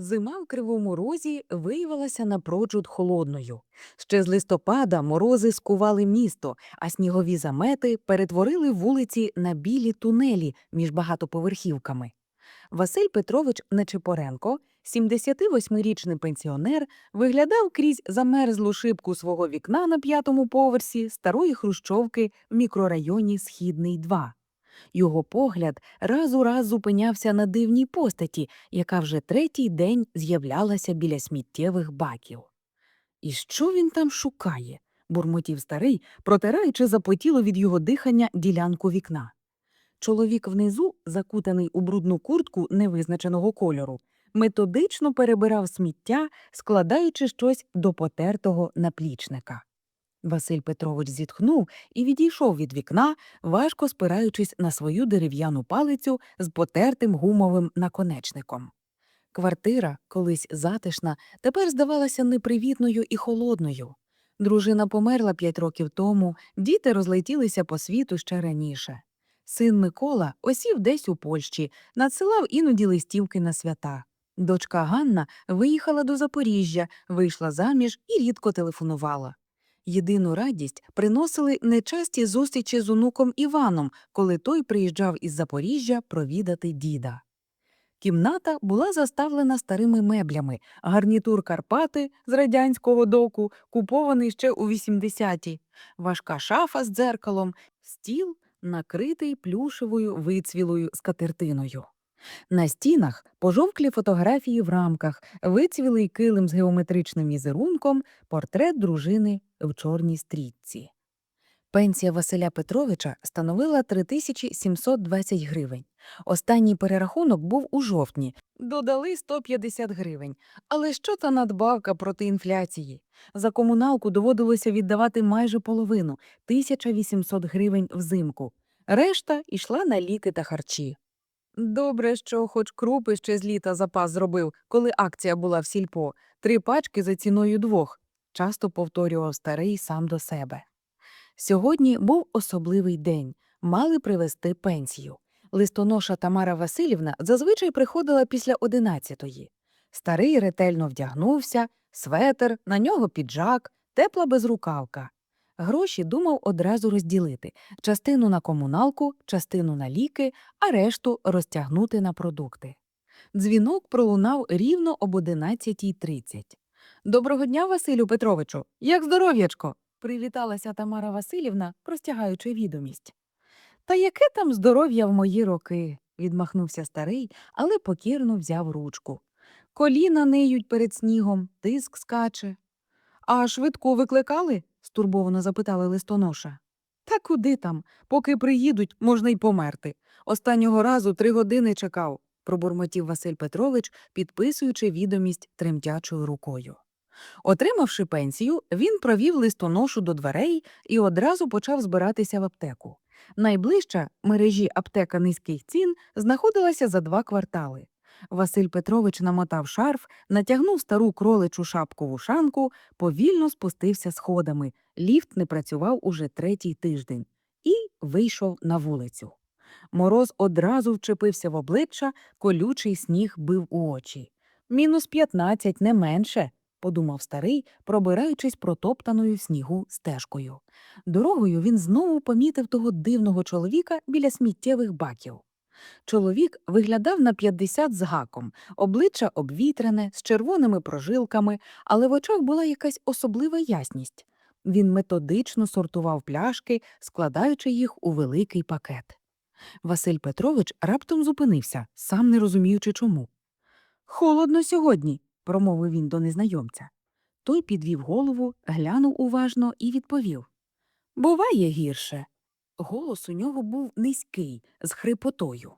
Зима в Кривому Розі виявилася напрочуд холодною. Ще з листопада морози скували місто, а снігові замети перетворили вулиці на білі тунелі між багатоповерхівками. Василь Петрович Нечипоренко, 78-річний пенсіонер, виглядав крізь замерзлу шибку свого вікна на п'ятому поверсі старої хрущовки в мікрорайоні Східний 2. Його погляд раз у раз зупинявся на дивній постаті, яка вже третій день з'являлася біля сміттєвих баків. І що він там шукає? бурмотів старий, протираючи запотіло від його дихання ділянку вікна. Чоловік внизу, закутаний у брудну куртку невизначеного кольору, методично перебирав сміття, складаючи щось до потертого наплічника. Василь Петрович зітхнув і відійшов від вікна, важко спираючись на свою дерев'яну палицю з потертим гумовим наконечником. Квартира, колись затишна, тепер здавалася непривітною і холодною. Дружина померла п'ять років тому, діти розлетілися по світу ще раніше. Син Микола осів десь у Польщі, надсилав іноді листівки на свята. Дочка Ганна виїхала до Запоріжжя, вийшла заміж і рідко телефонувала. Єдину радість приносили нечасті зустрічі з онуком Іваном, коли той приїжджав із Запоріжжя провідати діда. Кімната була заставлена старими меблями, гарнітур Карпати з радянського доку, купований ще у 80-ті, важка шафа з дзеркалом, стіл, накритий плюшевою вицвілою скатертиною. На стінах пожовклі фотографії в рамках, вицвілий килим з геометричним візерунком, портрет дружини в чорній стрічці. Пенсія Василя Петровича становила 3720 гривень. Останній перерахунок був у жовтні. Додали 150 гривень. Але що та надбавка проти інфляції? За комуналку доводилося віддавати майже половину 1800 гривень взимку. Решта йшла на ліки та харчі. Добре, що хоч крупи ще з літа запас зробив, коли акція була в сільпо, три пачки за ціною двох, часто повторював старий сам до себе. Сьогодні був особливий день, мали привезти пенсію. Листоноша Тамара Васильівна зазвичай приходила після одинадцятої. Старий ретельно вдягнувся, светер, на нього піджак, тепла безрукавка. Гроші думав одразу розділити частину на комуналку, частину на ліки, а решту розтягнути на продукти. Дзвінок пролунав рівно об 11.30. Доброго дня, Василю Петровичу. Як здоров'ячко? привіталася Тамара Васильівна, простягаючи відомість. Та яке там здоров'я в мої роки? відмахнувся старий, але покірно взяв ручку. Коліна ниють перед снігом, тиск скаче. А швидку викликали? стурбовано запитала листоноша. Та куди там? Поки приїдуть, можна й померти. Останнього разу три години чекав, пробурмотів Василь Петрович, підписуючи відомість тремтячою рукою. Отримавши пенсію, він провів листоношу до дверей і одразу почав збиратися в аптеку. Найближча мережі аптека низьких цін знаходилася за два квартали. Василь Петрович намотав шарф, натягнув стару кроличу шапку вушанку, повільно спустився сходами. Ліфт не працював уже третій тиждень і вийшов на вулицю. Мороз одразу вчепився в обличчя, колючий сніг бив у очі. Мінус п'ятнадцять, не менше, подумав старий, пробираючись протоптаною снігу стежкою. Дорогою він знову помітив того дивного чоловіка біля сміттєвих баків. Чоловік виглядав на 50 з гаком, обличчя обвітрене, з червоними прожилками, але в очах була якась особлива ясність. Він методично сортував пляшки, складаючи їх у великий пакет. Василь Петрович раптом зупинився, сам не розуміючи чому. Холодно сьогодні, промовив він до незнайомця. Той підвів голову, глянув уважно і відповів Буває гірше. Голос у нього був низький, з хрипотою.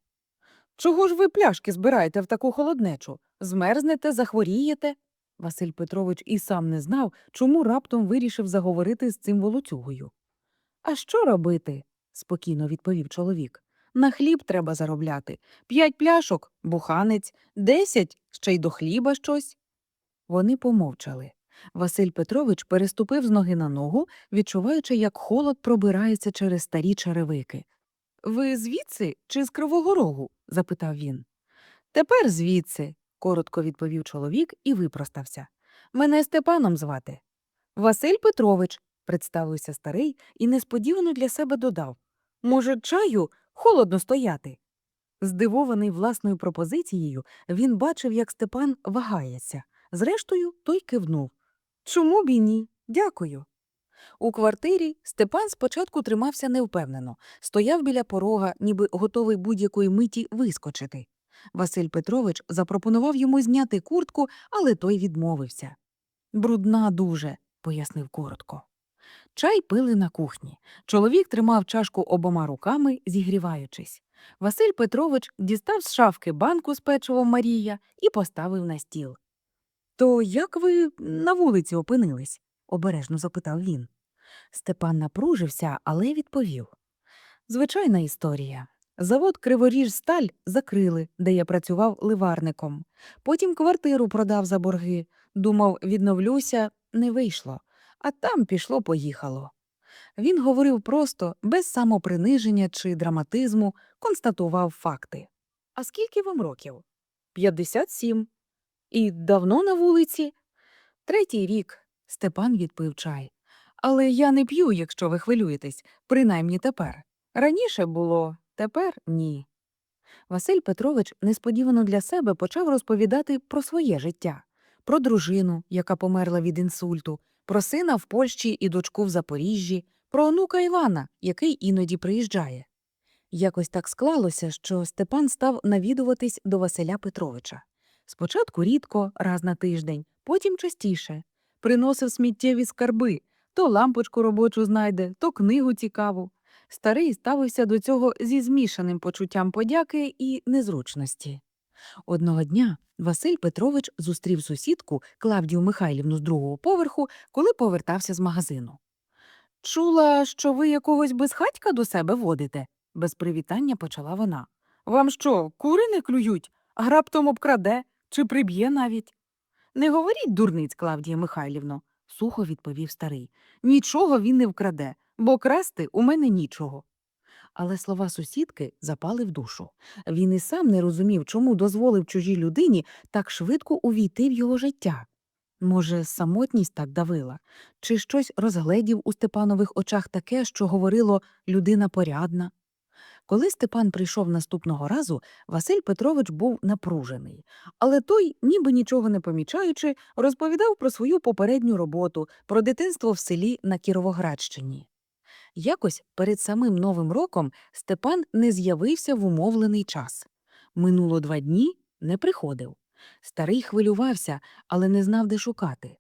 Чого ж ви пляшки збираєте в таку холоднечу? Змерзнете, захворієте? Василь Петрович і сам не знав, чому раптом вирішив заговорити з цим волоцюгою. А що робити? спокійно відповів чоловік. На хліб треба заробляти. П'ять пляшок буханець, десять ще й до хліба щось. Вони помовчали. Василь Петрович переступив з ноги на ногу, відчуваючи, як холод пробирається через старі черевики. Ви звідси чи з Кривого Рогу? запитав він. Тепер звідси. коротко відповів чоловік і випростався. Мене Степаном звати. Василь Петрович, представився старий і несподівано для себе додав. Може, чаю холодно стояти. Здивований власною пропозицією, він бачив, як Степан вагається. Зрештою, той кивнув. Чому б і ні? Дякую. У квартирі Степан спочатку тримався невпевнено, стояв біля порога, ніби готовий будь-якої миті вискочити. Василь Петрович запропонував йому зняти куртку, але той відмовився. Брудна дуже, пояснив коротко. Чай пили на кухні. Чоловік тримав чашку обома руками, зігріваючись. Василь Петрович дістав з шафки банку з печивом Марія і поставив на стіл. То як ви на вулиці опинились? обережно запитав він. Степан напружився, але відповів. Звичайна історія. Завод Криворіж сталь закрили, де я працював ливарником. Потім квартиру продав за борги. Думав, відновлюся, не вийшло. А там пішло-поїхало. Він говорив просто, без самоприниження чи драматизму, констатував факти. А скільки вам років? П'ятдесят сім. І давно на вулиці? Третій рік. Степан відпив чай. Але я не п'ю, якщо ви хвилюєтесь, принаймні тепер. Раніше було, тепер ні. Василь Петрович несподівано для себе почав розповідати про своє життя, про дружину, яка померла від інсульту, про сина в Польщі і дочку в Запоріжжі, про онука Івана, який іноді приїжджає. Якось так склалося, що Степан став навідуватись до Василя Петровича. Спочатку рідко, раз на тиждень, потім частіше. Приносив сміттєві скарби, то лампочку робочу знайде, то книгу цікаву. Старий ставився до цього зі змішаним почуттям подяки і незручності. Одного дня Василь Петрович зустрів сусідку Клавдію Михайлівну з другого поверху, коли повертався з магазину. Чула, що ви якогось безхатька до себе водите, без привітання почала вона. Вам що, кури не клюють, а раптом обкраде чи приб'є навіть? Не говоріть, дурниць, Клавдія Михайлівно, сухо відповів старий. Нічого він не вкраде, бо красти у мене нічого. Але слова сусідки запали в душу. Він і сам не розумів, чому дозволив чужій людині так швидко увійти в його життя. Може, самотність так давила, чи щось розгледів у Степанових очах таке, що говорило людина порядна. Коли Степан прийшов наступного разу, Василь Петрович був напружений, але той, ніби нічого не помічаючи, розповідав про свою попередню роботу, про дитинство в селі на Кіровоградщині. Якось перед самим Новим роком Степан не з'явився в умовлений час. Минуло два дні, не приходив. Старий хвилювався, але не знав, де шукати.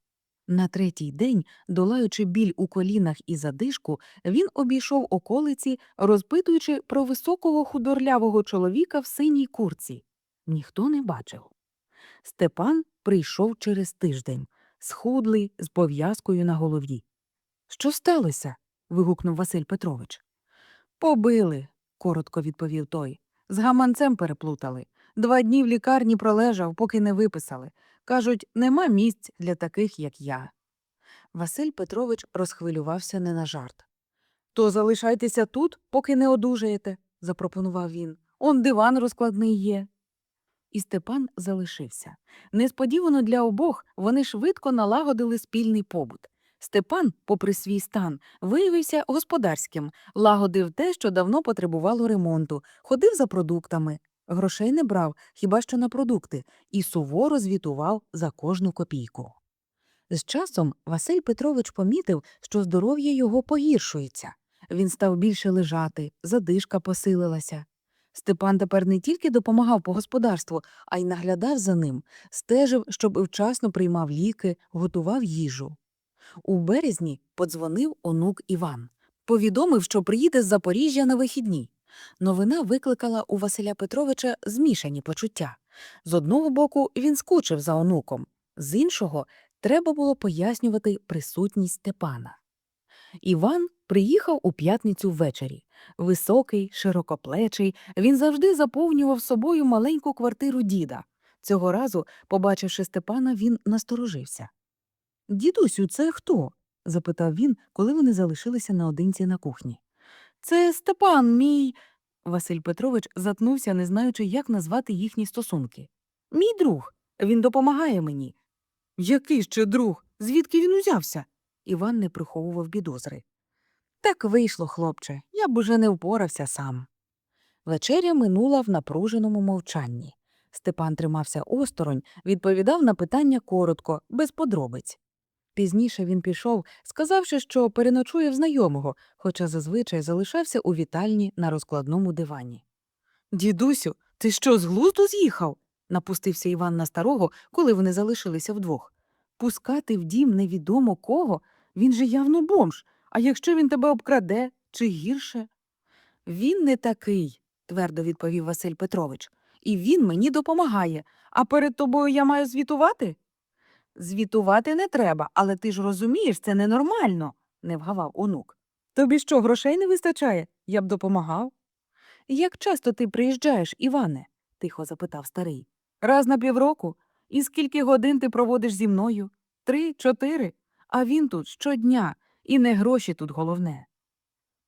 На третій день, долаючи біль у колінах і задишку, він обійшов околиці, розпитуючи про високого худорлявого чоловіка в синій курці. Ніхто не бачив. Степан прийшов через тиждень, схудлий, з пов'язкою на голові. Що сталося? вигукнув Василь Петрович. Побили, коротко відповів той. З гаманцем переплутали. Два дні в лікарні пролежав, поки не виписали. Кажуть, нема місць для таких, як я. Василь Петрович розхвилювався не на жарт. То залишайтеся тут, поки не одужаєте, запропонував він. Он диван розкладний є. І Степан залишився. Несподівано для обох вони швидко налагодили спільний побут. Степан, попри свій стан, виявився господарським, лагодив те, що давно потребувало ремонту, ходив за продуктами. Грошей не брав, хіба що на продукти, і суворо звітував за кожну копійку. З часом Василь Петрович помітив, що здоров'я його погіршується. Він став більше лежати, задишка посилилася. Степан тепер не тільки допомагав по господарству, а й наглядав за ним, стежив, щоб вчасно приймав ліки, готував їжу. У березні подзвонив онук Іван. Повідомив, що приїде з Запоріжжя на вихідні. Новина викликала у Василя Петровича змішані почуття. З одного боку, він скучив за онуком, з іншого, треба було пояснювати присутність Степана. Іван приїхав у п'ятницю ввечері. Високий, широкоплечий, він завжди заповнював собою маленьку квартиру діда. Цього разу, побачивши Степана, він насторожився. Дідусю, це хто? запитав він, коли вони залишилися наодинці на кухні. Це Степан, мій. Василь Петрович затнувся, не знаючи, як назвати їхні стосунки. Мій друг, Він допомагає мені. Який ще друг? Звідки він узявся? Іван не приховував підозри. Так вийшло, хлопче, я б уже не впорався сам. Вечеря минула в напруженому мовчанні. Степан тримався осторонь, відповідав на питання коротко, без подробиць. Пізніше він пішов, сказавши, що переночує в знайомого, хоча зазвичай залишався у вітальні на розкладному дивані. Дідусю, ти що, з глузду з'їхав? напустився Іван на старого, коли вони залишилися вдвох. Пускати в дім невідомо кого, він же явно бомж. А якщо він тебе обкраде чи гірше? Він не такий, твердо відповів Василь Петрович. І він мені допомагає. А перед тобою я маю звітувати? Звітувати не треба, але ти ж розумієш, це ненормально, не вгавав онук. Тобі що, грошей не вистачає? Я б допомагав. Як часто ти приїжджаєш, Іване? тихо запитав старий. Раз на півроку. І скільки годин ти проводиш зі мною? Три, чотири. А він тут щодня, і не гроші тут головне.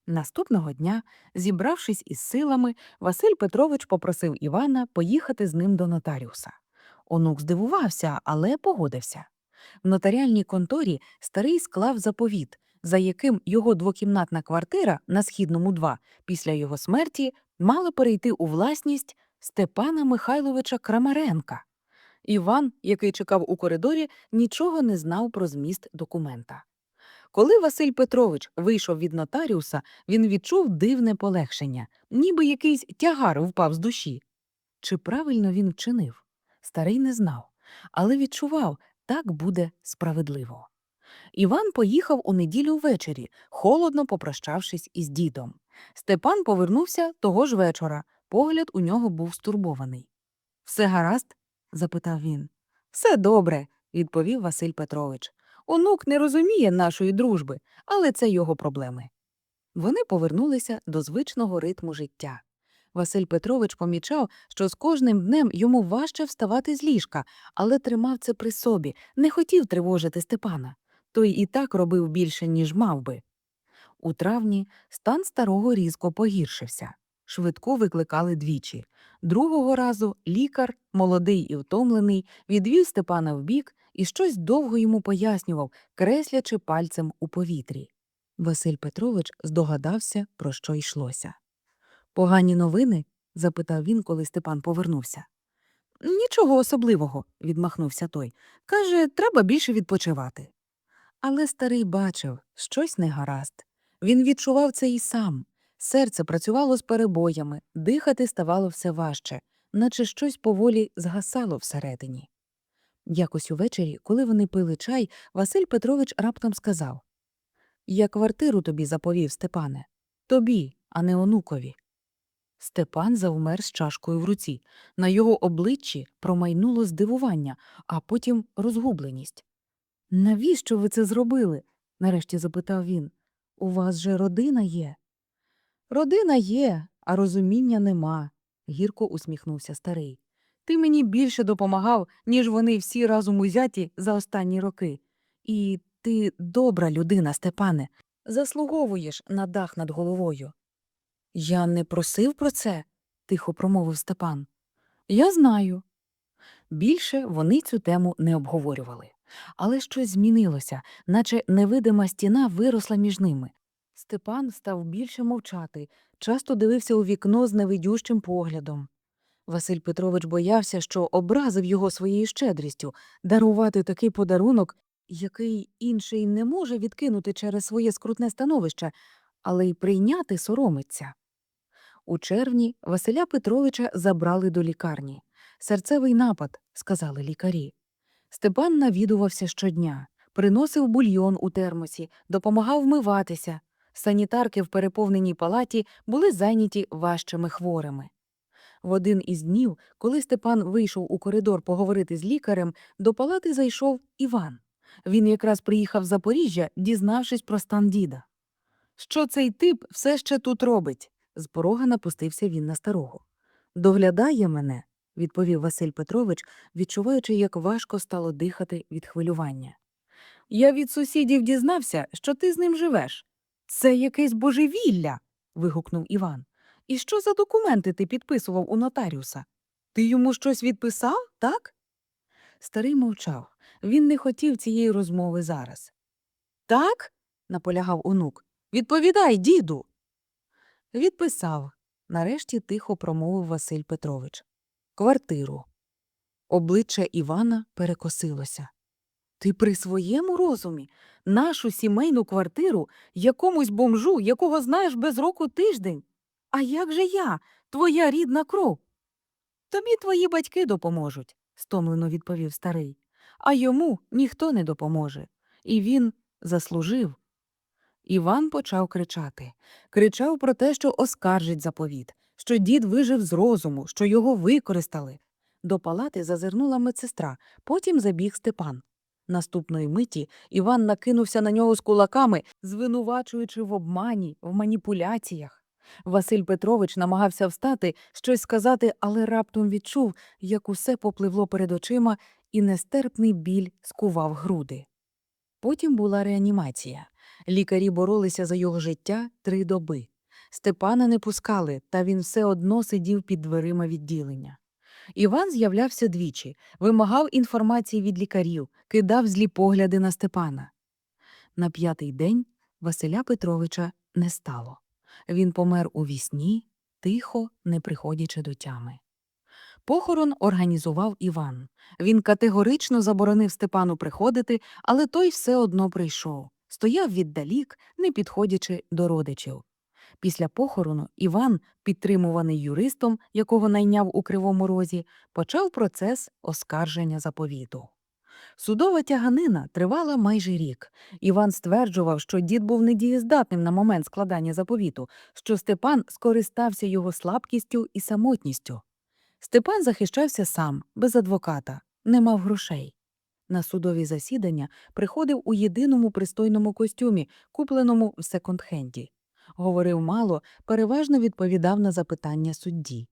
Наступного дня, зібравшись із силами, Василь Петрович попросив Івана поїхати з ним до нотаріуса. Онук здивувався, але погодився. В нотаріальній конторі старий склав заповіт, за яким його двокімнатна квартира на східному 2 після його смерті мала перейти у власність Степана Михайловича Крамаренка. Іван, який чекав у коридорі, нічого не знав про зміст документа. Коли Василь Петрович вийшов від нотаріуса, він відчув дивне полегшення, ніби якийсь тягар впав з душі. Чи правильно він вчинив? Старий не знав, але відчував, так буде справедливо. Іван поїхав у неділю ввечері, холодно попрощавшись із дідом. Степан повернувся того ж вечора. Погляд у нього був стурбований. Все гаразд? запитав він. Все добре, відповів Василь Петрович. Онук не розуміє нашої дружби, але це його проблеми. Вони повернулися до звичного ритму життя. Василь Петрович помічав, що з кожним днем йому важче вставати з ліжка, але тримав це при собі, не хотів тривожити Степана. Той і так робив більше, ніж мав би. У травні стан старого різко погіршився. Швидку викликали двічі. Другого разу лікар, молодий і втомлений, відвів Степана вбік і щось довго йому пояснював, креслячи пальцем у повітрі. Василь Петрович здогадався, про що йшлося. Погані новини? запитав він, коли Степан повернувся. Нічого особливого, відмахнувся той. Каже, треба більше відпочивати. Але старий бачив, щось негаразд. Він відчував це і сам. Серце працювало з перебоями, дихати ставало все важче, наче щось поволі згасало всередині. Якось увечері, коли вони пили чай, Василь Петрович раптом сказав Я квартиру тобі заповів, Степане. Тобі, а не онукові. Степан завмер з чашкою в руці. На його обличчі промайнуло здивування, а потім розгубленість. Навіщо ви це зробили? нарешті запитав він. У вас же родина є. Родина є, а розуміння нема, гірко усміхнувся старий. Ти мені більше допомагав, ніж вони всі разом узяті за останні роки. І ти добра людина, Степане, заслуговуєш на дах над головою. Я не просив про це, тихо промовив Степан. Я знаю. Більше вони цю тему не обговорювали, але щось змінилося, наче невидима стіна виросла між ними. Степан став більше мовчати, часто дивився у вікно з невидющим поглядом. Василь Петрович боявся, що образив його своєю щедрістю дарувати такий подарунок, який інший не може відкинути через своє скрутне становище, але й прийняти соромиться. У червні Василя Петровича забрали до лікарні. Серцевий напад, сказали лікарі. Степан навідувався щодня, приносив бульйон у термосі, допомагав вмиватися. Санітарки в переповненій палаті були зайняті важчими хворими. В один із днів, коли Степан вийшов у коридор поговорити з лікарем, до палати зайшов Іван. Він якраз приїхав з Запоріжжя, дізнавшись про стан діда. Що цей тип все ще тут робить? З порога напустився він на старого. Доглядає мене, відповів Василь Петрович, відчуваючи, як важко стало дихати від хвилювання. Я від сусідів дізнався, що ти з ним живеш. Це якесь божевілля. вигукнув Іван. І що за документи ти підписував у нотаріуса? Ти йому щось відписав, так? Старий мовчав. Він не хотів цієї розмови зараз. Так? наполягав онук. Відповідай, діду. Відписав. Нарешті тихо промовив Василь Петрович. Квартиру. Обличчя Івана перекосилося. Ти при своєму розумі нашу сімейну квартиру якомусь бомжу, якого знаєш без року тиждень. А як же я, твоя рідна кров? Тобі твої батьки допоможуть, стомлено відповів старий. А йому ніхто не допоможе. І він заслужив. Іван почав кричати. Кричав про те, що оскаржить заповіт, що дід вижив з розуму, що його використали. До палати зазирнула медсестра, потім забіг Степан. Наступної миті Іван накинувся на нього з кулаками, звинувачуючи в обмані, в маніпуляціях. Василь Петрович намагався встати, щось сказати, але раптом відчув, як усе попливло перед очима, і нестерпний біль скував груди. Потім була реанімація. Лікарі боролися за його життя три доби. Степана не пускали, та він все одно сидів під дверима відділення. Іван з'являвся двічі, вимагав інформації від лікарів, кидав злі погляди на Степана. На п'ятий день Василя Петровича не стало. Він помер у вісні, тихо, не приходячи до тями. Похорон організував Іван. Він категорично заборонив Степану приходити, але той все одно прийшов. Стояв віддалік, не підходячи до родичів. Після похорону Іван, підтримуваний юристом, якого найняв у Кривому Розі, почав процес оскарження заповіту. Судова тяганина тривала майже рік. Іван стверджував, що дід був недієздатним на момент складання заповіту, що Степан скористався його слабкістю і самотністю. Степан захищався сам, без адвоката, не мав грошей. На судові засідання приходив у єдиному пристойному костюмі, купленому в секонд-хенді. Говорив мало, переважно відповідав на запитання судді.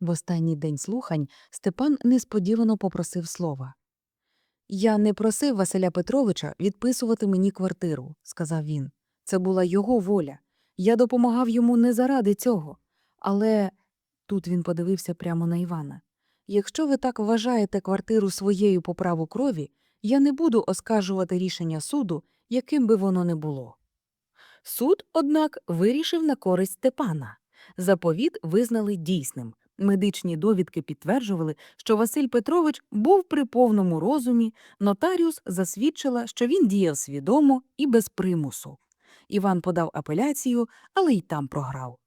В останній день слухань Степан несподівано попросив слова. Я не просив Василя Петровича відписувати мені квартиру, сказав він. Це була його воля. Я допомагав йому не заради цього. Але тут він подивився прямо на Івана. Якщо ви так вважаєте квартиру своєю по праву крові, я не буду оскаржувати рішення суду, яким би воно не було. Суд, однак, вирішив на користь Степана. Заповіт визнали дійсним. Медичні довідки підтверджували, що Василь Петрович був при повному розумі, нотаріус засвідчила, що він діяв свідомо і без примусу. Іван подав апеляцію, але й там програв.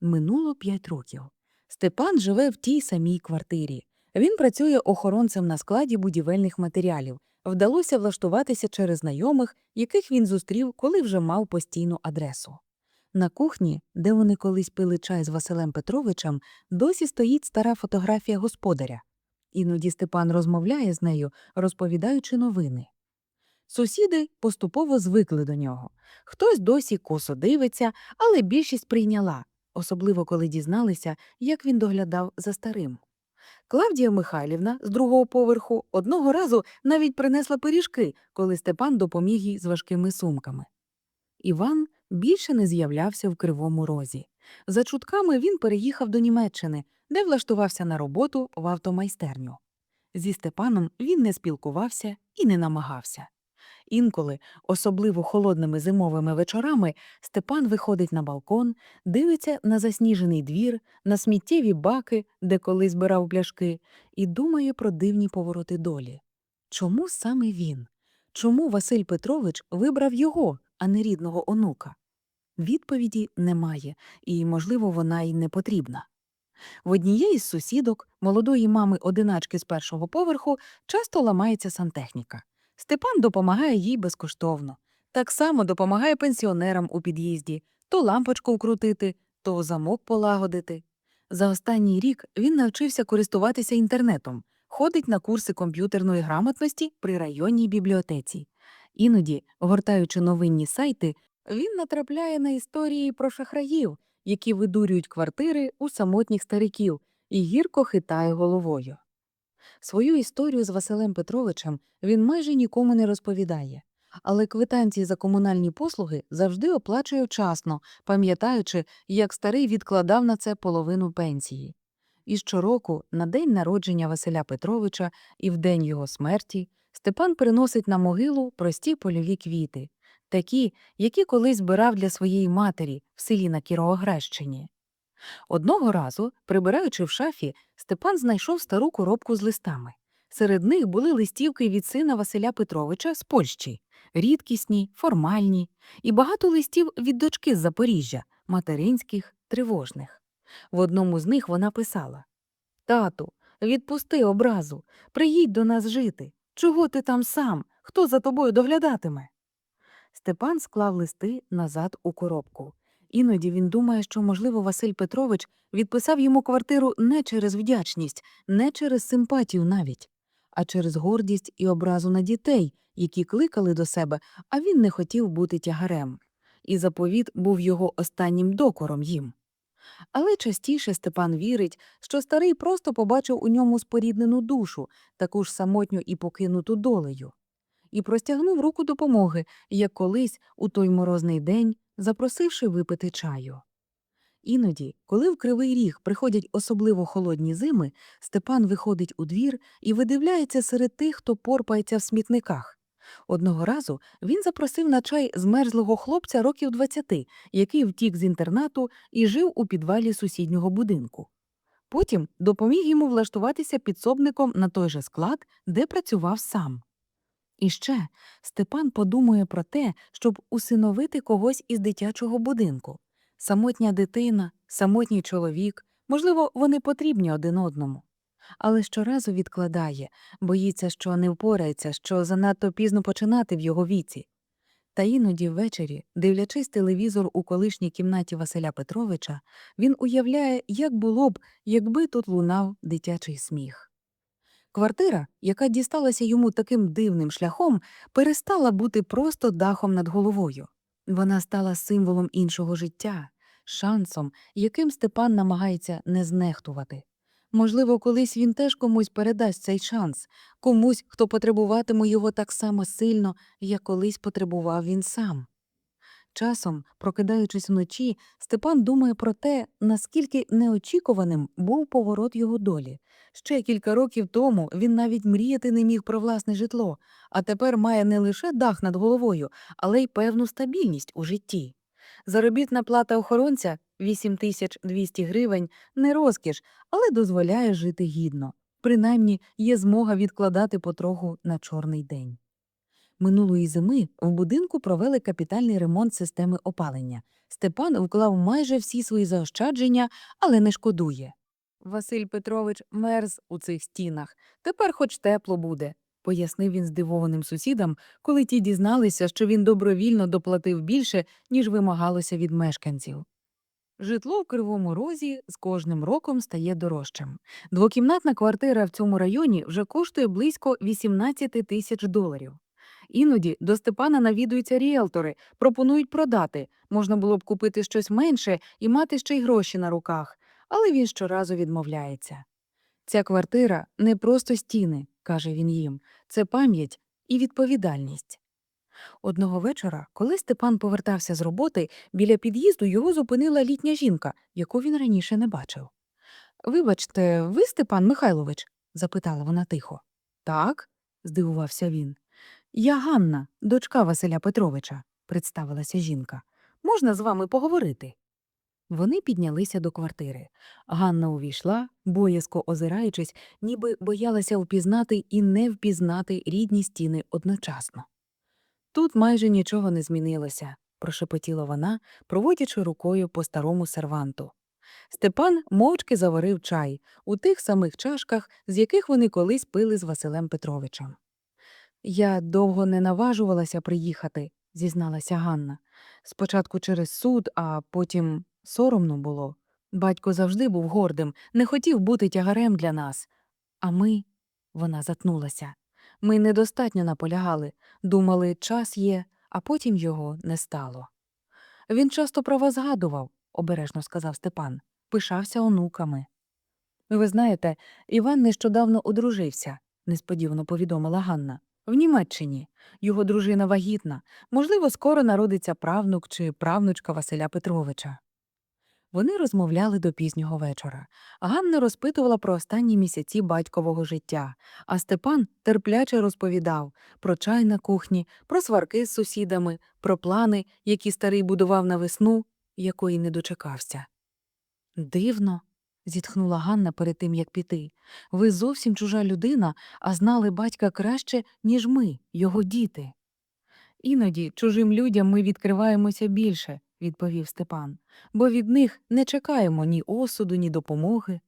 Минуло п'ять років. Степан живе в тій самій квартирі. Він працює охоронцем на складі будівельних матеріалів. Вдалося влаштуватися через знайомих, яких він зустрів, коли вже мав постійну адресу. На кухні, де вони колись пили чай з Василем Петровичем, досі стоїть стара фотографія господаря. Іноді Степан розмовляє з нею, розповідаючи новини. Сусіди поступово звикли до нього. Хтось досі косо дивиться, але більшість прийняла, особливо коли дізналися, як він доглядав за старим. Клавдія Михайлівна з другого поверху одного разу навіть принесла пиріжки, коли Степан допоміг їй з важкими сумками. Іван більше не з'являвся в Кривому Розі. За чутками він переїхав до Німеччини, де влаштувався на роботу в автомайстерню. Зі Степаном він не спілкувався і не намагався. Інколи, особливо холодними зимовими вечорами, Степан виходить на балкон, дивиться на засніжений двір, на сміттєві баки, де колись збирав пляшки, і думає про дивні повороти долі. Чому саме він? Чому Василь Петрович вибрав його, а не рідного онука? Відповіді немає, і, можливо, вона й не потрібна. В однієї з сусідок, молодої мами одиначки з першого поверху, часто ламається сантехніка. Степан допомагає їй безкоштовно. Так само допомагає пенсіонерам у під'їзді то лампочку вкрутити, то замок полагодити. За останній рік він навчився користуватися інтернетом, ходить на курси комп'ютерної грамотності при районній бібліотеці. Іноді, гортаючи новинні сайти, він натрапляє на історії про шахраїв, які видурюють квартири у самотніх стариків, і гірко хитає головою. Свою історію з Василем Петровичем він майже нікому не розповідає, але квитанції за комунальні послуги завжди оплачує вчасно, пам'ятаючи, як старий відкладав на це половину пенсії. І щороку, на день народження Василя Петровича і в день його смерті, Степан приносить на могилу прості польові квіти, такі, які колись збирав для своєї матері в селі на Кіровоградщині. Одного разу, прибираючи в шафі, Степан знайшов стару коробку з листами. Серед них були листівки від сина Василя Петровича з Польщі, рідкісні, формальні, і багато листів від дочки з Запоріжжя, материнських, тривожних. В одному з них вона писала Тату, відпусти образу, приїдь до нас жити. Чого ти там сам? Хто за тобою доглядатиме? Степан склав листи назад у коробку. Іноді він думає, що, можливо, Василь Петрович відписав йому квартиру не через вдячність, не через симпатію навіть, а через гордість і образу на дітей, які кликали до себе, а він не хотів бути тягарем. І заповіт був його останнім докором їм. Але частіше Степан вірить, що старий просто побачив у ньому споріднену душу, таку ж самотню і покинуту долею, і простягнув руку допомоги, як колись у той морозний день, запросивши випити чаю. Іноді, коли в Кривий Ріг приходять особливо холодні зими, Степан виходить у двір і видивляється серед тих, хто порпається в смітниках. Одного разу він запросив на чай змерзлого хлопця років 20, який втік з інтернату і жив у підвалі сусіднього будинку. Потім допоміг йому влаштуватися підсобником на той же склад, де працював сам. І ще Степан подумує про те, щоб усиновити когось із дитячого будинку. Самотня дитина, самотній чоловік, можливо, вони потрібні один одному. Але щоразу відкладає, боїться, що не впорається, що занадто пізно починати в його віці. Та іноді ввечері, дивлячись телевізор у колишній кімнаті Василя Петровича, він уявляє, як було б, якби тут лунав дитячий сміх. Квартира, яка дісталася йому таким дивним шляхом, перестала бути просто дахом над головою. Вона стала символом іншого життя, шансом, яким Степан намагається не знехтувати. Можливо, колись він теж комусь передасть цей шанс, комусь, хто потребуватиме його так само сильно, як колись потребував він сам. Часом, прокидаючись вночі, Степан думає про те, наскільки неочікуваним був поворот його долі. Ще кілька років тому він навіть мріяти не міг про власне житло, а тепер має не лише дах над головою, але й певну стабільність у житті. Заробітна плата охоронця 8200 гривень не розкіш, але дозволяє жити гідно. Принаймні є змога відкладати потроху на чорний день. Минулої зими в будинку провели капітальний ремонт системи опалення. Степан вклав майже всі свої заощадження, але не шкодує. Василь Петрович мерз у цих стінах. Тепер хоч тепло буде, пояснив він здивованим сусідам, коли ті дізналися, що він добровільно доплатив більше, ніж вимагалося від мешканців. Житло в Кривому Розі з кожним роком стає дорожчим. Двокімнатна квартира в цьому районі вже коштує близько 18 тисяч доларів. Іноді до Степана навідуються ріелтори, пропонують продати. Можна було б купити щось менше і мати ще й гроші на руках, але він щоразу відмовляється. Ця квартира не просто стіни, каже він їм, це пам'ять і відповідальність. Одного вечора, коли Степан повертався з роботи, біля під'їзду його зупинила літня жінка, яку він раніше не бачив. Вибачте, ви Степан Михайлович? запитала вона тихо. Так, здивувався він. Я Ганна, дочка Василя Петровича, представилася жінка. Можна з вами поговорити? Вони піднялися до квартири. Ганна увійшла, боязко озираючись, ніби боялася впізнати і не впізнати рідні стіни одночасно. Тут майже нічого не змінилося, прошепотіла вона, проводячи рукою по старому серванту. Степан мовчки заварив чай у тих самих чашках, з яких вони колись пили з Василем Петровичем. Я довго не наважувалася приїхати, зізналася Ганна. Спочатку через суд, а потім соромно було. Батько завжди був гордим, не хотів бути тягарем для нас. А ми, вона затнулася. Ми недостатньо наполягали, думали, час є, а потім його не стало. Він часто про вас згадував, обережно сказав Степан, пишався онуками. Ви знаєте, Іван нещодавно одружився, несподівано повідомила Ганна. В Німеччині. Його дружина вагітна. Можливо, скоро народиться правнук чи правнучка Василя Петровича. Вони розмовляли до пізнього вечора. Ганна розпитувала про останні місяці батькового життя, а Степан терпляче розповідав про чай на кухні, про сварки з сусідами, про плани, які старий будував на весну, якої не дочекався. Дивно, зітхнула Ганна перед тим, як піти. Ви зовсім чужа людина, а знали батька краще, ніж ми, його діти. Іноді чужим людям ми відкриваємося більше, відповів Степан, бо від них не чекаємо ні осуду, ні допомоги.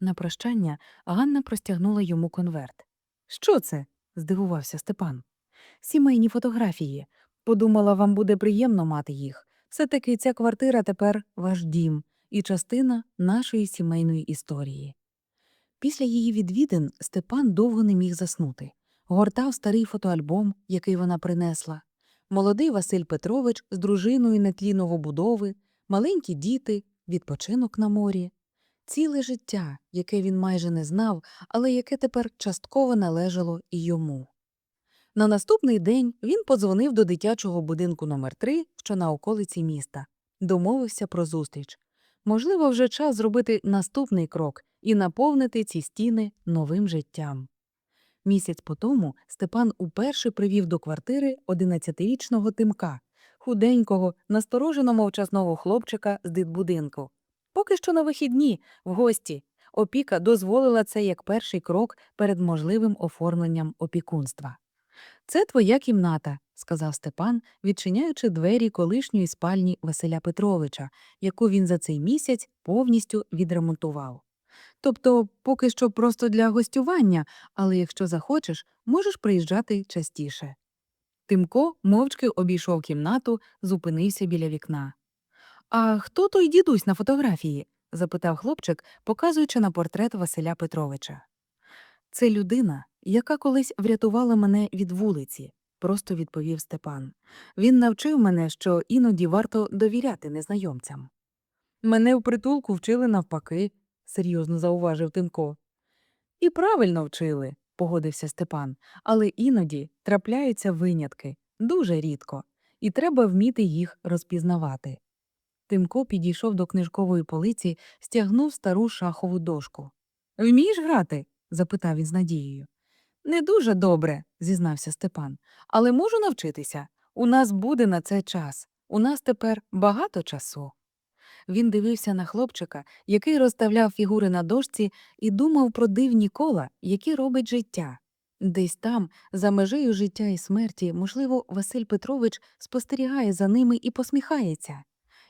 На прощання Ганна простягнула йому конверт. Що це? здивувався Степан. Сімейні фотографії. Подумала, вам буде приємно мати їх. Все таки ця квартира тепер ваш дім і частина нашої сімейної історії. Після її відвідин Степан довго не міг заснути. Гортав старий фотоальбом, який вона принесла. Молодий Василь Петрович з дружиною на тлі новобудови, маленькі діти, відпочинок на морі. Ціле життя, яке він майже не знав, але яке тепер частково належало і йому. На наступний день він подзвонив до дитячого будинку номер 3 що на околиці міста. Домовився про зустріч. Можливо, вже час зробити наступний крок і наповнити ці стіни новим життям. Місяць по тому Степан уперше привів до квартири 11-річного Тимка, худенького, насторожено мовчазного хлопчика з дитбудинку. Поки що на вихідні, в гості. Опіка дозволила це як перший крок перед можливим оформленням опікунства. Це твоя кімната, сказав Степан, відчиняючи двері колишньої спальні Василя Петровича, яку він за цей місяць повністю відремонтував. Тобто, поки що просто для гостювання, але якщо захочеш, можеш приїжджати частіше. Тимко мовчки обійшов кімнату, зупинився біля вікна. А хто той дідусь на фотографії? запитав хлопчик, показуючи на портрет Василя Петровича. Це людина, яка колись врятувала мене від вулиці, просто відповів Степан. Він навчив мене, що іноді варто довіряти незнайомцям. Мене в притулку вчили навпаки, серйозно зауважив Тимко. І правильно вчили, погодився Степан, але іноді трапляються винятки, дуже рідко, і треба вміти їх розпізнавати. Тимко підійшов до книжкової полиці, стягнув стару шахову дошку. Вмієш грати? запитав він з надією. Не дуже добре, зізнався Степан, але можу навчитися. У нас буде на це час. У нас тепер багато часу. Він дивився на хлопчика, який розставляв фігури на дошці, і думав про дивні кола, які робить життя. Десь там, за межею життя і смерті, можливо, Василь Петрович спостерігає за ними і посміхається.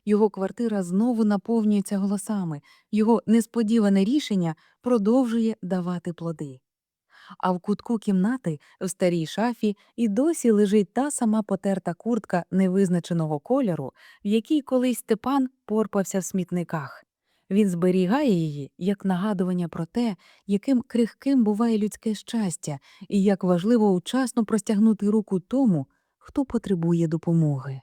Його квартира знову наповнюється голосами, його несподіване рішення продовжує давати плоди. А в кутку кімнати, в старій шафі, і досі лежить та сама потерта куртка невизначеного кольору, в якій колись Степан порпався в смітниках. Він зберігає її як нагадування про те, яким крихким буває людське щастя, і як важливо учасно простягнути руку тому, хто потребує допомоги.